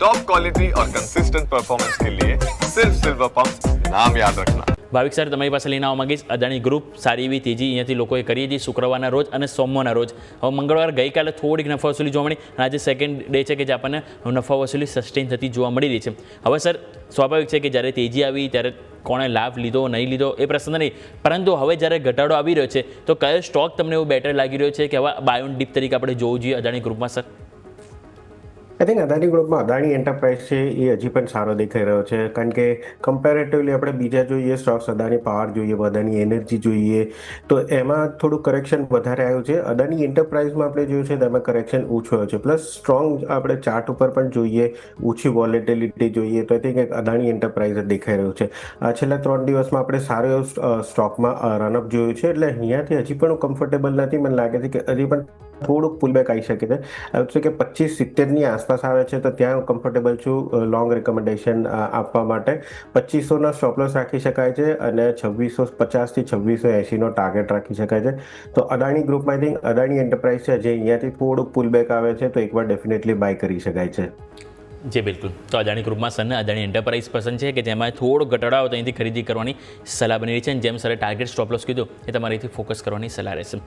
Top quality और consistent performance के लिए सिर्फ सिल्वर पंप नाम याद रखना ભાવિક સર તમારી પાસે લઈને આવવા માંગીશ અદાણી ગ્રુપ સારી એવી તેજી અહીંયાથી લોકોએ કરી હતી શુક્રવારના રોજ અને સોમવારના રોજ હવે મંગળવાર ગઈકાલે થોડીક નફા વસૂલી જોવા મળી અને આજે સેકન્ડ ડે છે કે જે આપણને નફા વસૂલી સસ્ટેન થતી જોવા મળી રહી છે હવે સર સ્વાભાવિક છે કે જ્યારે તેજી આવી ત્યારે કોણે લાભ લીધો નહીં લીધો એ પ્રશ્ન નહીં પરંતુ હવે જ્યારે ઘટાડો આવી રહ્યો છે તો કયો સ્ટોક તમને એવું બેટર લાગી રહ્યો છે કે હવે બાયોન ડીપ તરીકે આપણે જોવું જોઈએ અદાણી ગ્રુપમાં સર આઈ થિંક અદાણી ગ્રુપમાં અદાણી એન્ટરપ્રાઇઝ છે, એ હજી પણ સારો દેખાઈ રહ્યો છે. કારણ કે કમ્પેરેટિવલી આપણે બીજા જોઈએ સ્ટોક્સ અદાણી પાવર જોઈએ અદાણી એનર્જી જોઈએ. તો એમાં થોડું કરેક્શન વધારે આવ્યું છે. અદાણી એન્ટરપ્રાઇઝમાં આપણે જોયું છે, તેમાં કરેક્શન ઓછું આવ્યું છે. પ્લસ સ્ટ્રોંગ આપણે ચાર્ટ ઉપર પણ જોઈએ, ઓછી વોલેટિલિટી જોઈએ. તો આઈ થિંક અદાણી એન્ટરપ્રાઇઝ દેખાઈ રહ્યું છે. આ છેલ્લા ત્રણ દિવસમાં આપણે સારો એવો સ્ટોકમાં રનઅપ જોયું છે. એટલે અહીંયાથી હજી પણ હું કમ્ફર્ટેબલ નથી. મને લાગે છે કે હજી પણ થોડુંક પુલબેક આવી શકે છે. છે કે પચીસ સિત્તેરની આસપાસ આવે છે, તો ત્યાં હું કમ્ફર્ટેબલ છું લોંગ રિકમેન્ડેશન આપવા માટે. પચીસોના સ્ટોપલોસ રાખી શકાય છે અને છવ્વીસો પચાસથી છવ્વીસો એંશીનો ટાર્ગેટ રાખી શકાય છે. તો અદાણી ગ્રુપમાં આઈ થિંક અદાણી એન્ટરપ્રાઇઝ છે, જે અહીંયાથી થોડુંક પુલબેક આવે છે, તો એકવાર ડેફિનેટલી બાય કરી શકાય છે. જે, બિલકુલ. તો અદાણી ગ્રુપમાં સરને અદાણી એન્ટરપ્રાઇઝ પસંદ છે કે જેમાં થોડો ઘટાડો આવે તો અહીંથી ખરીદી કરવાની સલાહ બની રહી છે અને જેમ સરે ટાર્ગેટ સ્ટોપલોસ કીધું, એ તમારે અહીંથી ફોકસ કરવાની સલાહ રહેશે.